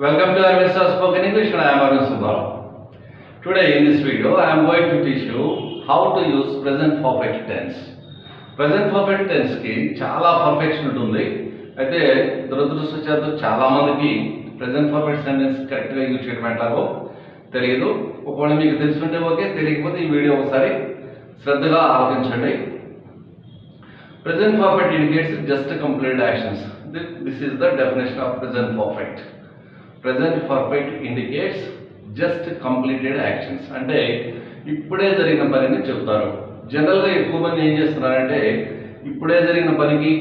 Welcome to our mister spoken English I'm Arun Subba today in this video I'm going to teach you how to use present perfect tense present perfect టెన్స్కి చాలా perfection ఉంటుంది. అయితే దురదృష్టవచ్చు చాలామందికి present perfect sentence కరెక్ట్గా use చేయడం ఏంటారో తెలియదు. ఒకవేళ మీకు తెలుసుకుంటే ఓకే తెలియకపోతే ఈ వీడియో ఒకసారి శ్రద్ధగా ఆలోచించండి present perfect indicates just complete actions this is the definition of present perfect present perfect indicates just completed actions అంటే ఇప్పుడే జరిగిన పనిని చెప్తారు జనరల్గా ఎక్కువ మంది ఏం చేస్తున్నారంటే ఇప్పుడే జరిగిన పనికి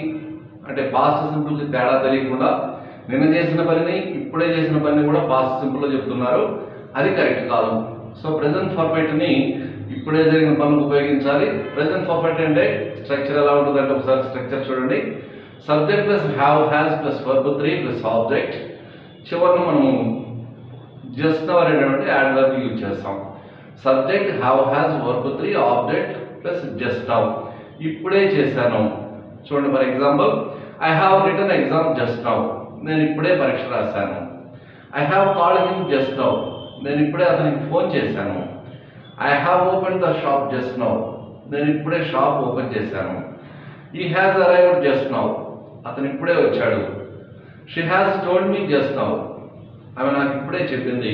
అంటే పాస్ట్ సింపుల్కి తేడా తెలియకుండా నిన్న చేసిన పనిని ఇప్పుడే చేసిన పనిని కూడా పాస్ట్ సింపుల్లో చెప్తున్నారు అది కరెక్ట్ కాదు. సో ప్రజెంట్ పర్ఫెక్ట్ని ఇప్పుడే జరిగిన పనులకు ఉపయోగించాలి. ప్రజెంట్ పర్ఫెక్ట్ అంటే స్ట్రక్చర్ ఎలా ఉంటుందంటే ఒకసారి స్ట్రక్చర్ చూడండి. Subject plus have has plus verb three plus object చివరిని మనం జస్ట్ నవర్ అనేటువంటి యాడ్వర్బ్ యూజ్ చేస్తాం. Subject have has verb three object plus just now ఇప్పుడే చేశాను. చూడండి for example I have return exam just now నేను ఇప్పుడే పరీక్ష రాశాను. I have call him just now నేను ఇప్పుడే అతనికి ఫోన్ చేశాను. I have open the shop just now నేను ఇప్పుడే షాప్ ఓపెన్ చేశాను. ఈ హ్యాస్ అరైవ్డ్ జస్ట్ నౌ అతను ఇప్పుడే వచ్చాడు. She has told me just now ఆమె నాకు ఇప్పుడే చెప్పింది.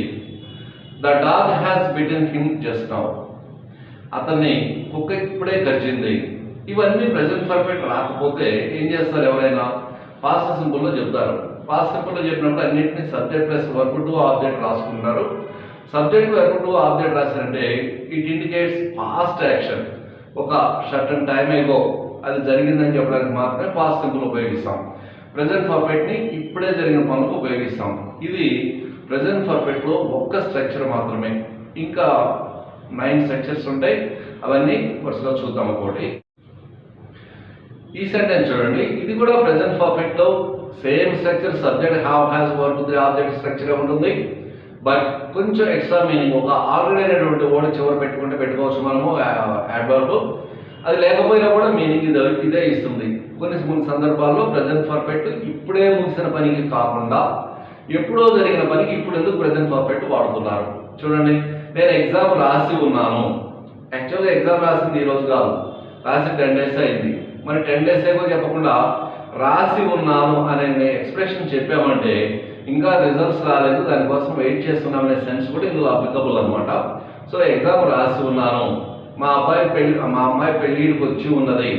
The dog has bitten him just now అతన్ని కుక్క ఇప్పుడే గర్జింది ఇవన్నీ ప్రజెంట్ పర్ఫెక్ట్ రాకపోతే ఏం చేస్తారు ఎవరైనా? పాస్ట్ సింపుల్లో చెప్తారు. పాస్ట్ సింపుల్లో చెప్పినప్పుడు అన్నింటినీ subject plus verb two object రాసుకుంటారు సబ్జెక్ట్ వర్క్ టు ఆబ్జెక్ట్ రాశారంటే ఇట్ ఇండికేట్స్ పాస్ట్ యాక్షన్ ఒక షర్టన్ టైం ఏగో అది జరిగిందని చెప్పడానికి మాత్రమే పాస్ట్ సింపుల్ ఉపయోగిస్తాం. ప్రజెంట్ పర్ఫెక్ట్ని ఇప్పుడే జరిగిన పనులకు ఉపయోగిస్తాం. ఇది ప్రజెంట్ పర్ఫెక్ట్లో ఒక్క స్ట్రక్చర్ మాత్రమే. ఇంకా నైన్ స్ట్రక్చర్స్ ఉంటాయి. అవన్నీ వరుసగా చూద్దాం ఒకటి. ఈ సెంటెన్స్ చూడండి. ఇది కూడా present పర్ఫెక్ట్లో same structure subject have has verb ఉంది ఆబ్జెక్ట్ స్ట్రక్చర్ ఉంటుంది. బట్ కొంచెం ఎక్స్ట్రా మీనింగ్ ఒక ఆల్రెడీ అయినటువంటి వర్డ్ చివరి పెట్టుకుంటే పెట్టుకోవచ్చు మనము యాడ్ వర్క్ అది లేకపోయినా కూడా మీనింగ్ ఇదే ఇదే ఇస్తుంది. కొన్ని కొన్ని సందర్భాల్లో ప్రజెంట్ పర్ఫెక్ట్ ఇప్పుడే ముగిసిన పనికి కాకుండా ఎప్పుడో జరిగిన పనికి ఇప్పుడు ఎందుకు ప్రజెంట్ పర్ఫెక్ట్ వాడుతున్నారు? చూడండి నేను ఎగ్జామ్ రాసి ఉన్నాను. యాక్చువల్గా ఎగ్జామ్ రాసింది ఈరోజు కాదు. రాసి టెన్ డేస్ అయింది. మరి టెన్ డేస్ ఏమో చెప్పకుండా రాసి ఉన్నాను అనే ఎక్స్ప్రెషన్ చెప్పామంటే ఇంకా రిజల్ట్స్ రాలేదు. దానికోసం వెయిట్ చేస్తున్నాం అనే సెన్స్ కూడా ఇందులో అప్లికబుల్ అనమాట సో ఎగ్జామ్ రాసి ఉన్నాను. మా అబ్బాయి పెళ్ళి మా అమ్మాయి పెళ్ళికి వచ్చి ఉన్నది.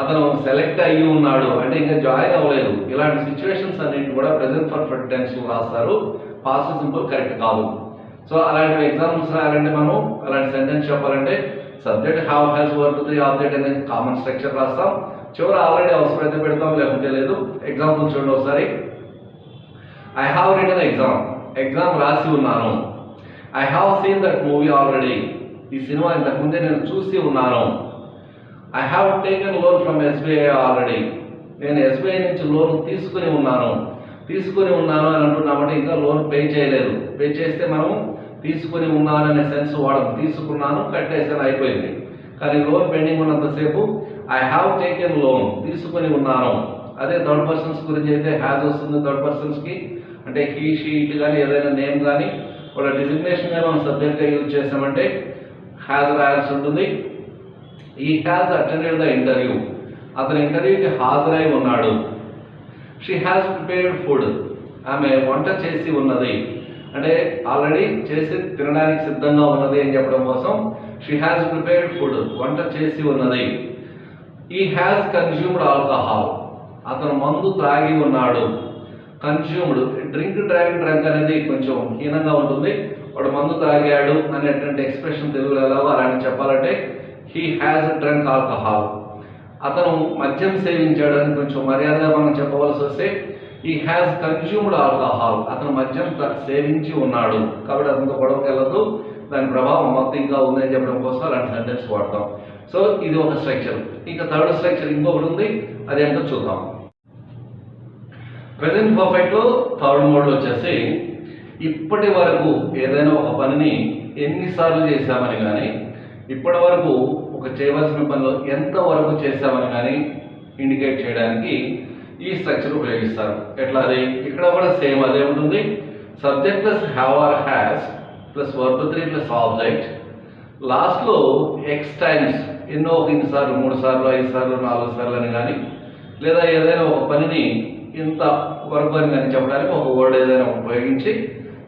అతను సెలెక్ట్ అయ్యి ఉన్నాడు. అంటే ఇంకా జాయిన్ అవ్వలేదు. ఇలాంటి సిచ్యువేషన్స్ అన్నింటి కూడా ప్రెసెంట్ పర్ఫెక్ట్ టెన్స్ రాస్తారు. పాస్ట్ సింపుల్ కరెక్ట్ కాదు. సో అలాంటి ఎగ్జాంపుల్స్ రాయాలంటే మనం అలాంటి సెంటెన్స్ చెప్పాలంటే subject have has work three object అనేది కామన్ స్ట్రక్చర్ రాస్తాం. చివరి ఆల్రెడీ అవసరమైతే పెడతాం లేకుంటే లేదు. ఎగ్జాంపుల్ చూడండి ఒకసారి. I have written exam exam రాసి ఉన్నాను. I have seen that movie already ఈ సినిమా ఇంతకుముందే నేను చూసి ఉన్నాను. I have taken loan from SBI already నేను ఎస్బీఐ నుంచి లోన్ తీసుకుని ఉన్నాను. తీసుకుని ఉన్నాను అని అంటున్నామంటే ఇంకా లోన్ పే చేయలేదు. పే చేస్తే మనం తీసుకుని ఉన్నాను అనే సెన్స్ వాడడం తీసుకున్నాను కట్టేసాను అయిపోయింది. కానీ లోన్ పెండింగ్ ఉన్నంతసేపు ఐ హ్యావ్ టేకెన్ లోన్ తీసుకుని ఉన్నాను. అదే థర్డ్ పర్సన్స్ గురించి అయితే హ్యాజ్ వస్తుంది థర్డ్ పర్సన్స్కి అంటే హీ షీ ఇట్ కానీ ఏదైనా నేమ్ కానీ వాళ్ళ డిజిగ్నేషన్ కానీ మనం సబ్జెక్ట్గా యూజ్ చేసామంటే హ్యాజ్ రాయాల్సి ఉంటుంది. ఈ హ్యాజ్ అటెండెడ్ ద ఇంటర్వ్యూ అతని ఇంటర్వ్యూకి హాజరై ఉన్నాడు. షీ హ్యాస్ ప్రిపేర్డ్ ఫుడ్ ఆమె వంట చేసి ఉన్నది. అంటే ఆల్రెడీ చేసి తినడానికి సిద్ధంగా ఉన్నది అని చెప్పడం కోసం షీ హ్యాస్ ప్రిపేర్డ్ ఫుడ్ వంట చేసి ఉన్నది. ఈ హ్యాస్ కన్జ్యూమ్డ్ ఆల్కహాల్ అతను మందు త్రాగి ఉన్నాడు. కన్స్యూమ్డ్ డ్రింక్ డ్రాగ్ డ్రంక్ అనేది కొంచెం హీనంగా ఉంటుంది. వాడు మందు త్రాగాడు అనేటువంటి ఎక్స్ప్రెషన్ తెలుగులో ఎలాగో అలాంటి చెప్పాలంటే హీ హ్యాజ్ డ్రంక్ ఆల్కహాల్ అతను మద్యం సేవించాడని కొంచెం మర్యాదగా మనం చెప్పవలసి వస్తే ఈ హ్యాస్ కన్జ్యూమ్డ్ ఆల్కహాల్ అతను మద్యం త- సేవించి ఉన్నాడు. కాబట్టి అతనితో గొడవకి వెళ్ళదు దాని ప్రభావం మొత్తం ఇంకా ఉందని చెప్పడం కోసం అలాంటి సెంటెన్స్ వాడతాం. సో ఇది ఒక స్ట్రక్చర్ ఇంకా థర్డ్ స్ట్రక్చర్ ఇంకొకటి ఉంది. అదేంటో చూద్దాం. ప్రజెంట్ పర్ఫెక్ట్ థర్డ్ మోడ్ వచ్చేసి ఇప్పటి వరకు ఏదైనా ఒక పనిని ఎన్నిసార్లు చేశామని కానీ ఇప్పటి వరకు ఒక చేయవలసిన పనిలో ఎంత వరకు చేశామని కానీ ఇండికేట్ చేయడానికి ఈ స్ట్రక్చర్ ఉపయోగిస్తారు. ఎట్లా అది? ఇక్కడ కూడా సేమ్ అదే ఉంటుంది. Subject plus have or has plus verb three plus object లాస్ట్లో ఎక్స్ టైమ్స్ ఎన్నో ఇన్ని సార్లు మూడు సార్లు ఐదు సార్లు నాలుగు సార్లు అని కానీ లేదా ఏదైనా ఒక పనిని ఇంత వర్బ్ అని కానీ చెప్పడానికి ఒక వర్డ్ ఏదైనా ఉపయోగించి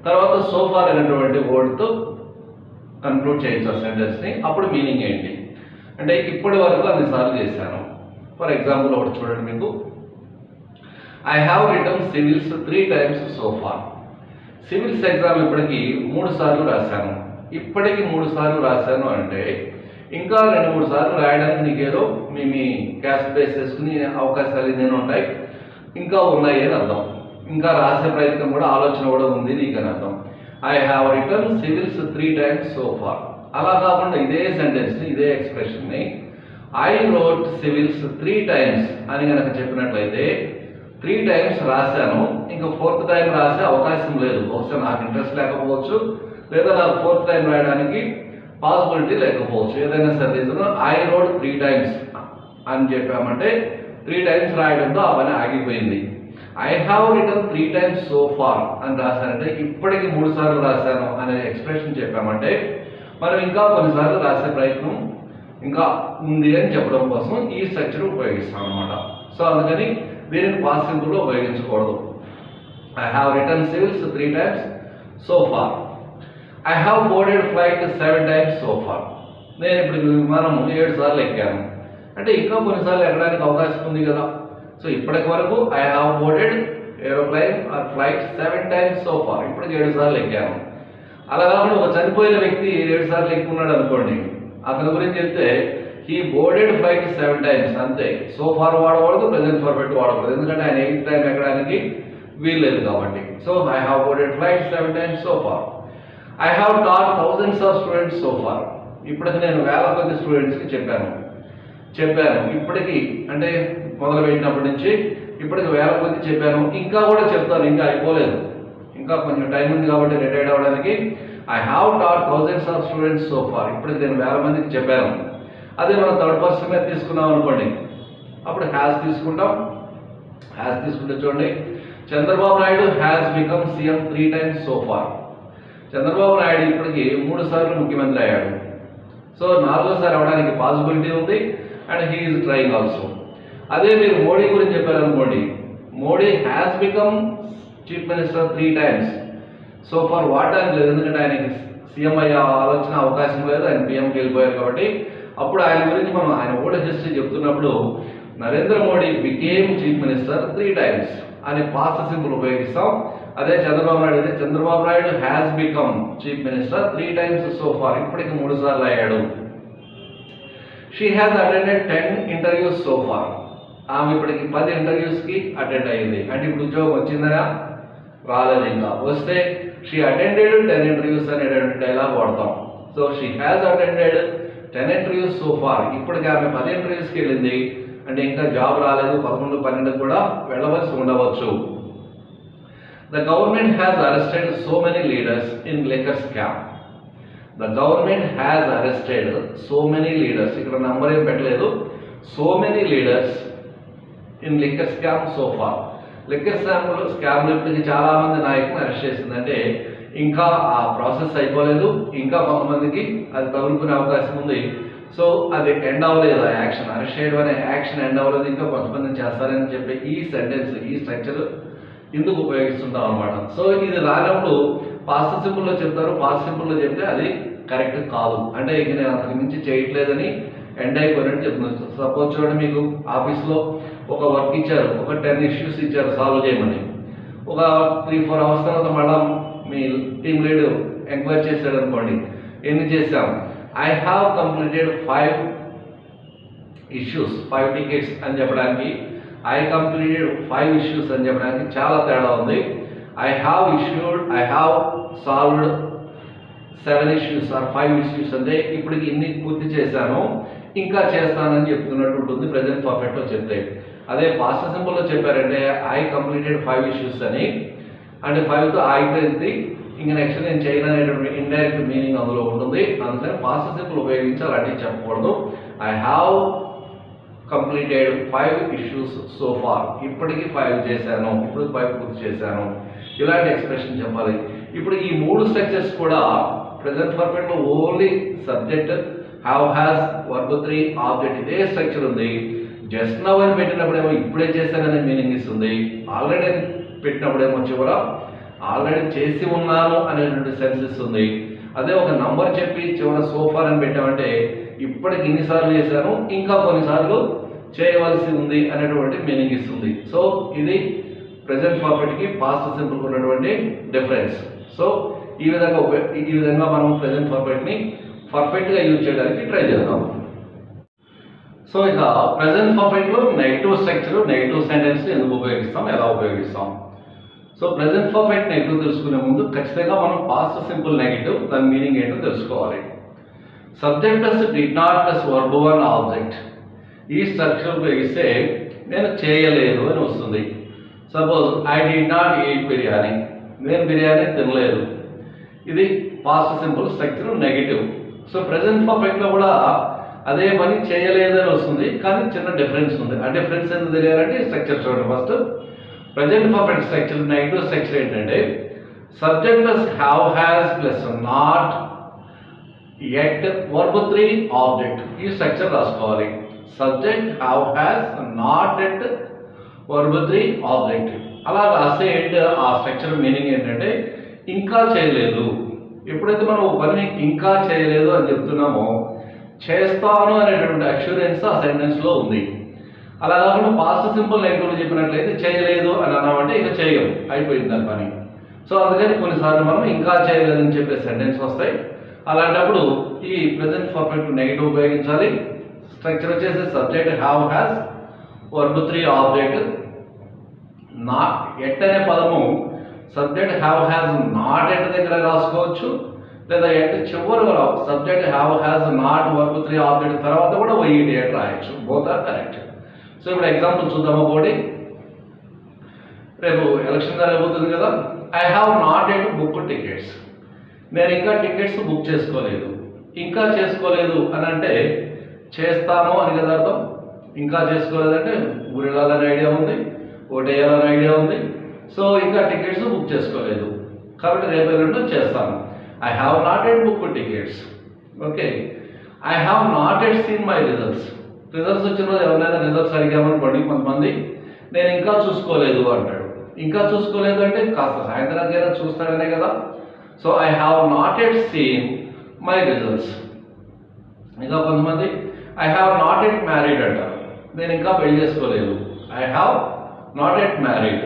తర్వాత సోఫార్ అనేటువంటి వర్డ్తో కన్క్లూడ్ చేయొచ్చు ఆ సెంటెన్స్ని అప్పుడు మీనింగ్ ఏంటి? అంటే ఇప్పటి వరకు అన్నిసార్లు చేశాను. ఫర్ ఎగ్జాంపుల్ ఒకటి చూడండి మీకు. I have written civils three times so far civils exam ఇప్పటికి మూడు సార్లు రాశాను. ఇప్పటికి మూడు సార్లు రాశాను అంటే ఇంకా రెండు మూడు సార్లు రాయడానికి నీకేదో మీ మీ క్యాష్ బేస్ చేసుకుని అవకాశాలు నేను ఉంటాయి. ఇంకా ఉన్నాయి అని అర్థం. ఇంకా రాసే ప్రయత్నం కూడా ఆలోచన కూడా ఉంది నీకు అని అర్థం I have written civils three times so far అలా కాకుండా ఇదే సెంటెన్స్ని ఇదే ఎక్స్ప్రెషన్ని I wrote civils three times అని కనుక చెప్పినట్లయితే త్రీ టైమ్స్ రాశాను ఇంకా ఫోర్త్ టైం రాసే అవకాశం లేదు. బహుశా నాకు ఇంట్రెస్ట్ లేకపోవచ్చు లేదా నాకు ఫోర్త్ టైం రాయడానికి పాసిబిలిటీ లేకపోవచ్చు. ఏదైనా సరే reason I wrote three times అని చెప్పామంటే త్రీ టైమ్స్ రాయడంతో అవన్నీ ఆగిపోయింది. I have written three times so far అని రాశానంటే ఇప్పటికి మూడు సార్లు రాశాను అనే ఎక్స్ప్రెషన్ చెప్పామంటే మనం ఇంకా కొన్నిసార్లు రాసే ప్రయత్నం ఇంకా ఉంది అని చెప్పడం కోసం ఈ స్ట్రక్చర్ ఉపయోగిస్తాం అనమాట సో అందుకని దీనిని పాసింపుల్లో ఉపయోగించకూడదు. I have written civils three times so far I have boarded flight seven times so far నేను ఇప్పుడు విమానం ఏడు సార్లు ఎక్కాను. అంటే ఇంకా కొన్నిసార్లు ఎక్కడానికి అవకాశం ఉంది కదా. సో ఇప్పటికి వరకు I have boarded aeroplane or flight seven times so far ఇప్పటికి ఏడు సార్లు ఎక్కాను. అలా కాకుండా ఒక చనిపోయిన వ్యక్తి ఏడు సార్లు ఎక్కున్నాడు అనుకోండి. అతని గురించి చెప్తే he boarded flight seven times అంతే. సో ఫార్ వాడకూడదు ప్రజెంట్ ఫార్వర్డ్ వాడకూడదు. ఎందుకంటే ఆయన ఎయిట్ టైం ఎక్కడానికి వీల్లేదు కాబట్టి. So I have boarded flight seven times so far I have taught thousands of students so far ఇప్పటికి నేను వేల కొద్ది స్టూడెంట్స్కి చెప్పాను. చెప్పాను. ఇప్పటికి అంటే మొదలు పెట్టినప్పటి నుంచి ఇప్పటికి వేల కొద్ది చెప్పాను. ఇంకా కూడా చెప్తాను. ఇంకా అయిపోలేదు. ఇంకా కొంచెం టైం ఉంది కాబట్టి రిటైర్డ్ అవ్వడానికి. I have taught thousands of students so far ఇప్పుడు నేను వేల మందికి చెప్పాను. అదే మనం థర్డ్ పర్సన్ మీద తీసుకున్నాం అనుకోండి. అప్పుడు హ్యాస్ తీసుకుంటాం. హ్యాస్ తీసుకుంటే చూడండి. Chandrababu Naidu has become CM three times so far Chandrababu Naidu ఇప్పటికి మూడు సార్లు ముఖ్యమంత్రి అయ్యాడు. సో నాలుగోసారి అవడానికి పాసిబిలిటీ ఉంది అండ్ హీ ఈజ్ ఆల్సో అదే మీరు మోడీ గురించి చెప్పారనుకోండి. Modi has become chief minister three times so for what ఆయన లేదు ఎందుకంటే ఆయనకి సీఎం అయ్యే ఆలోచన అవకాశం లేదు ఆయన పిఎంకి వెళ్ళిపోయారు కాబట్టి. అప్పుడు ఆయన గురించి మనం ఆయన కూడా హిస్టరీ చెప్తున్నప్పుడు Narendra Modi became chief minister three times అనే పాస్ట్ సింపుల్ ఉపయోగిస్తాం. అదే చంద్రబాబు నాయుడు అయితే Chandrababu Naidu has become chief minister three times so far ఇప్పటికి మూడు సార్లు అయ్యాడు. She has attended ten interviews so far ఆమె ఇప్పటికి పది ఇంటర్వ్యూస్కి అటెండ్ అయ్యింది. అంటే ఇప్పుడు ఉద్యోగం వచ్చిందనా? రాలేదు ఇంకా వస్తే షీ అటెండెడ్ టెన్ ఇంటర్వ్యూస్ అనేటువంటి డైలాగ్ వాడతాం. So she has attended ten interviews so far ఇప్పటికి ఆమె పది ఇంటర్వ్యూస్కి వెళ్ళింది. అంటే ఇంకా జాబ్ రాలేదు. పదకొండు పన్నెండు కూడా వెళ్ళవలసి ఉండవచ్చు. The government has arrested so many leaders in liquor scam the government has arrested so many leaders ఇక్కడ నంబర్ ఏం పెట్టలేదు. So many leaders in liquor scam so far liquor స్కామ్లో స్కామ్ లిఫ్ట్కి చాలామంది నాయకులను అరెస్ట్ చేసిందంటే ఇంకా ఆ ప్రాసెస్ అయిపోలేదు. ఇంకా కొంతమందికి అది తగులుకునే అవకాశం ఉంది. సో అది ఎండ్ అవ్వలేదు ఆ యాక్షన్ అరెస్ట్ చేయడం అనే యాక్షన్ ఎండ్ అవ్వలేదు. ఇంకా కొంతమంది చేస్తారని చెప్పి ఈ సెంటెన్స్ ఈ స్ట్రక్చర్ ఎందుకు ఉపయోగిస్తుంటాం అనమాట సో ఇది రానప్పుడు పాస్ట్ సింపుల్లో చెప్తారు. పాస్ట్ సింపుల్లో చెప్తే అది కరెక్ట్ కాదు. అంటే ఇక నేను అంతకు మించి చేయట్లేదని ఎండ్ అయిపోయినట్టు చెప్తున్నాను సపోజ్ చూడండి మీకు ఆఫీస్లో ఒక వర్క్ ఇచ్చారు ఒక టెన్ ఇష్యూస్ ఇచ్చారు సాల్వ్ చేయమని. ఒక త్రీ ఫోర్ అవర్స్ తర్వాత మళ్ళా మీ టీమ్ లీడ్ ఎంక్వైరీ చేశాడు అనుకోండి ఎన్ని చేశాం? I have completed five issues five tickets అని చెప్పడానికి ఐ కంప్లీటెడ్ ఫైవ్ ఇష్యూస్ అని చెప్పడానికి చాలా తేడా ఉంది. I have issued I have solved seven issues or five issues అంటే ఇప్పటికి ఇన్ని పూర్తి చేశాను ఇంకా చేస్తానని చెప్తున్నట్టు ఉంటుంది ప్రజెంట్ పర్ఫెక్ట్లో చెప్తే. అదే పాస్ట్ సింపుల్లో చెప్పారంటే ఐ కంప్లీటెడ్ ఫైవ్ ఇష్యూస్ అని. అంటే ఫైవ్తో ఆగిపోయింది ఇంక నెక్స్ట్ నేను చేయను అనేటువంటి ఇండైరెక్ట్ మీనింగ్ అందులో ఉంటుంది. అందుకని పాస్ట్ సింపుల్ ఉపయోగించి అలాంటివి చెప్పకూడదు. I have completed five issues so far ఇప్పటికీ ఫైవ్ చేశాను. ఇప్పుడు ఫైవ్ పూర్తి చేశాను. ఇలాంటి ఎక్స్ప్రెషన్ చెప్పాలి. ఇప్పుడు ఈ మూడు స్ట్రక్చర్స్ కూడా present పర్ఫెక్ట్లో only subject have has verb three object ఇదే స్ట్రక్చర్ ఉంది. జస్ట్ నవ్ అని పెట్టినప్పుడేమో ఇప్పుడే చేశాననే మీనింగ్ ఇస్తుంది. ఆల్రెడీ పెట్టినప్పుడేమో చివర ఆల్రెడీ చేసి ఉన్నాను అనేటువంటి సెన్స్ ఇస్తుంది. అదే ఒక నంబర్ చెప్పి చివర సోఫార్ అని పెట్టామంటే ఇప్పటికి ఇన్నిసార్లు చేశాను ఇంకా కొన్నిసార్లు చేయవలసి ఉంది అనేటువంటి మీనింగ్ ఇస్తుంది. సో ఇది ప్రజెంట్ పర్ఫెక్ట్కి పాస్ట్ సింపుల్ ఉన్నటువంటి డిఫరెన్స్ సో ఈ విధంగా ఈ విధంగా మనం ప్రజెంట్ పర్ఫెక్ట్ని పర్ఫెక్ట్గా యూజ్ చేయడానికి ట్రై చేద్దాం. సో ఇక ప్రజెంట్ పర్ఫెక్ట్లో నెగిటివ్ స్ట్రక్చర్ నెగిటివ్ సెంటెన్స్ ఎందుకు ఉపయోగిస్తాం? ఎలా ఉపయోగిస్తాం? సో ప్రజెంట్ పర్ఫెక్ట్ నెగిటివ్ తెలుసుకునే ముందు ఖచ్చితంగా మనం పాస్ట్ సింపుల్ నెగిటివ్ దాని మీనింగ్ ఏంటో తెలుసుకోవాలి. Subject plus did not plus verb one object ఈ స్ట్రక్చర్ ఉపయోగిస్తే నేను చేయలేదు అని వస్తుంది. Suppose I did not eat biryani నేను బిర్యానీ తినలేదు. ఇది past simple structure negative so present పర్ఫెక్ట్లో కూడా అదే పని చేయలేదని వస్తుంది కానీ చిన్న డిఫరెన్స్ ఉంది. ఆ డిఫరెన్స్ ఎంత తెలియాలంటే స్ట్రక్చర్ చూడండి first present perfect structure negative structure ఏంటంటే subject plus have has plus not yet verb three object ఈ స్ట్రక్చర్ రాసుకోవాలి. Subject have has not yet verb three object అలా రాస్తే ఏంటి? ఆ స్ట్రక్చర్ మీనింగ్ ఏంటంటే ఇంకా చేయలేదు. ఎప్పుడైతే మనం ఒక పని ఇంకా చేయలేదు అని చెప్తున్నామో చేస్తాను అనేటువంటి అష్యూరెన్స్ ఆ సెంటెన్స్లో ఉంది. అలా కాకుండా పాస్ట్ సింపుల్ నెగిటివ్ చెప్పినట్లయితే చేయలేదు అని అన్నామంటే ఇక చేయం అయిపోయింది దాని పని. సో అందుకని కొన్నిసార్లు మనం ఇంకా చేయలేదని చెప్పే సెంటెన్స్ వస్తాయి. అలాంటప్పుడు ఈ ప్రెసెంట్ పర్ఫెక్ట్ నెగిటివ్ ఉపయోగించాలి. స్ట్రక్చర్ వచ్చేసి subject have has verb three object నా ఎట్ అనే పదము subject have has not yet దగ్గర రాసుకోవచ్చు. లేదా ఎట్ చివరిలో subject have has not work three object తర్వాత కూడా వైఈడి ఎట్ రాయొచ్చు. బోత్ ఆర్ కరెక్ట్ సో ఇప్పుడు ఎగ్జాంపుల్ చూద్దాము కోడి రేపు ఎలక్షన్ జరగబోతుంది కదా. I have not yet book tickets నేను ఇంకా టికెట్స్ బుక్ చేసుకోలేదు. ఇంకా చేసుకోలేదు అని అంటే చేస్తాను అని కదా అర్థం? ఇంకా చేసుకోలేదంటే ఊరు వెళ్ళాలని ఐడియా ఉంది ఓటు వేయాలని ఐడియా ఉంది. సో ఇంకా టికెట్స్ బుక్ చేసుకోలేదు. కాబట్టి రేపు ఎల్లుండి చేస్తాను. I have not yet book tickets okay I have not yet seen my results results వచ్చిన రోజు ఎవరైనా రిజల్ట్స్ అడిగామనుకోండి కొంతమంది నేను ఇంకా చూసుకోలేదు అంటాడు. ఇంకా చూసుకోలేదు అంటే కాస్త సాయంత్రానికైనా చూస్తాడనే కదా. So I have not yet seen my results ఇంకా కొంతమంది I have not yet married అంటారు నేను ఇంకా పెళ్ళి చేసుకోలేదు. I have not yet married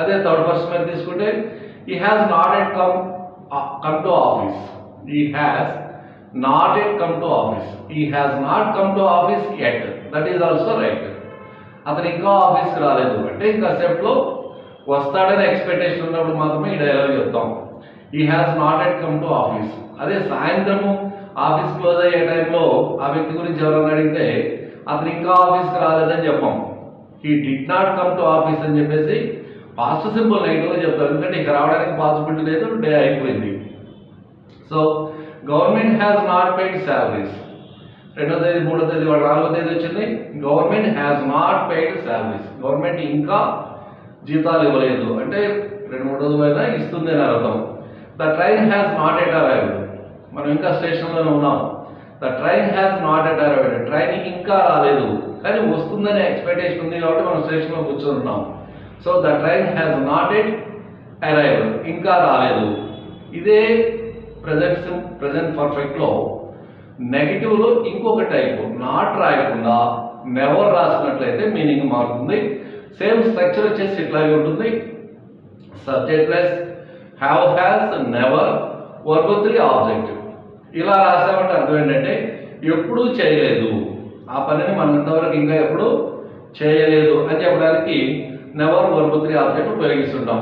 అదే థర్డ్ పర్సన్ మీద తీసుకుంటే he has not yet come come to office he has not yet come to office he has not come to office yet that is also right అతను ఇంకా ఆఫీస్కి రాలేదు. అంటే ఇంకా సేపులో వస్తాడని ఎక్స్పెక్టేషన్ ఉన్నప్పుడు మాత్రమే ఈ డైలాగ్ చెప్తాం. He has not yet come to office అదే సాయంత్రము ఆఫీస్ క్లోజ్ అయ్యే టైంలో ఆ వ్యక్తి గురించి ఎవరైనా అడిగితే అతను ఇంకా ఆఫీస్కి రాలేదని చెప్పాం. He did not come to office అని చెప్పేసి పాస్ట్ సింపుల్ నెగిటివ్గా చెప్తారు. ఎందుకంటే ఇక రావడానికి పాసిబిలిటీ లేదు డే అయిపోయింది. So government has not paid salaries రెండో తేదీ మూడో తేదీ నాలుగో తేదీ వచ్చింది. Government has not paid salaries government ఇంకా జీతాలు ఇవ్వలేదు. అంటే రెండు మూడు రోజులైనా ఇస్తుంది అని అర్థం. The train has not yet arrived మనం ఇంకా స్టేషన్లోనే ఉన్నాం. The train has not yet arrived train ఇంకా రాలేదు. కానీ వస్తుందనే ఎక్స్పెక్టేషన్ ఉంది కాబట్టి మనం స్టేషన్లో కూర్చొని ఉన్నాం. So the train has not yet arrive ఇంకా రాలేదు. ఇదే ప్రజెంట్ ప్రజెంట్ పర్ఫెక్ట్లో నెగిటివ్లో ఇంకొక టైపు నాట్ రాయకుండా నెవర్ రాసినట్లయితే మీనింగ్ మారుతుంది. సేమ్ స్ట్రక్చర్ వచ్చేసి ఇట్లాగే ఉంటుంది. Subject plus have has never work three object ఇలా రాసామంటే అర్థం ఏంటంటే ఎప్పుడూ చేయలేదు. ఆ పనిని మనం ఇంతవరకు ఇంకా ఎప్పుడు చేయలేదు అని చెప్పడానికి never verb three object ఉపయోగిస్తుంటాం.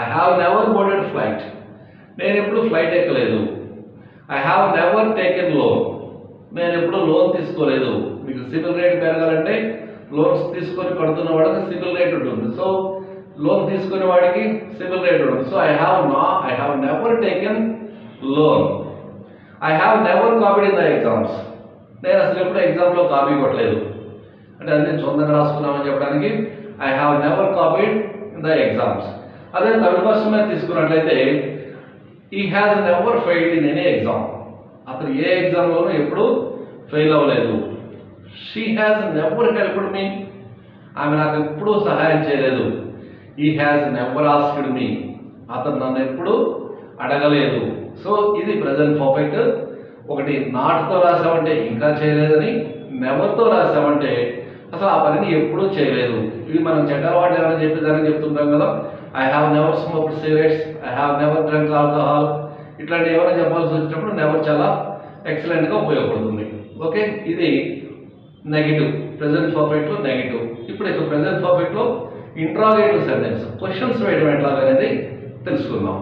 I have never boarded flight నేను ఎప్పుడు ఫ్లైట్ ఎక్కలేదు. I have never taken loan నేను ఎప్పుడు లోన్ తీసుకోలేదు. మీకు సివిల్ రేట్ పెరగాలంటే లోన్స్ తీసుకొని కడుతున్న వాడికి సివిల్ రేట్ ఉంటుంది. సో లోన్ తీసుకునే వాడికి సివిల్ రేట్ ఉంటుంది. సో ఐ హ్యావ్ నా I have never taken loan I have never copied in the exams నేను అసలు ఎప్పుడు ఎగ్జామ్లో కాపీ కొట్టలేదు అంటే నేను సొంతంగా రాసుకున్నామని చెప్పడానికి I have never copied in the exams అదే థర్డ్ పర్సన్ మీద తీసుకున్నట్లయితే he has never failed in any exam అతను ఏ ఎగ్జామ్లోనూ ఎప్పుడు ఫెయిల్ అవ్వలేదు. She has never helped me ఆమె నాకు ఎప్పుడూ సహాయం చేయలేదు. ఈ హ్యాస్ నెవర్ ఆస్క్డ్ మీ అతను నన్ను ఎప్పుడు అడగలేదు. సో ఇది ప్రజెంట్ పర్ఫెక్ట్ ఒకటి నాట్తో రాసామంటే ఇంకా చేయలేదని నెవర్తో రాసామంటే అసలు ఆ పనిని ఎప్పుడూ చేయలేదు. ఇవి మనం చెడ్డ ఎవరైనా ఏమైనా చెప్పేదాన్ని చెప్తుంటాం కదా. I have never smoked cigarettes I have never drunk alcohol ఇట్లాంటి ఎవరైనా చెప్పాల్సి వచ్చినప్పుడు నెవర్ చాలా ఎక్సలెంట్గా ఉపయోగపడుతుంది. ఓకే ఇది నెగిటివ్ ప్రజెంట్ పర్ఫెక్ట్లో నెగిటివ్ ఇప్పుడు ఇక ప్రజెంట్ పర్ఫెక్ట్లో ఇంట్రాగేటివ్ సెంటెన్స్ క్వశ్చన్స్ వేయడం ఎట్లా అనేది తెలుసుకుందాం.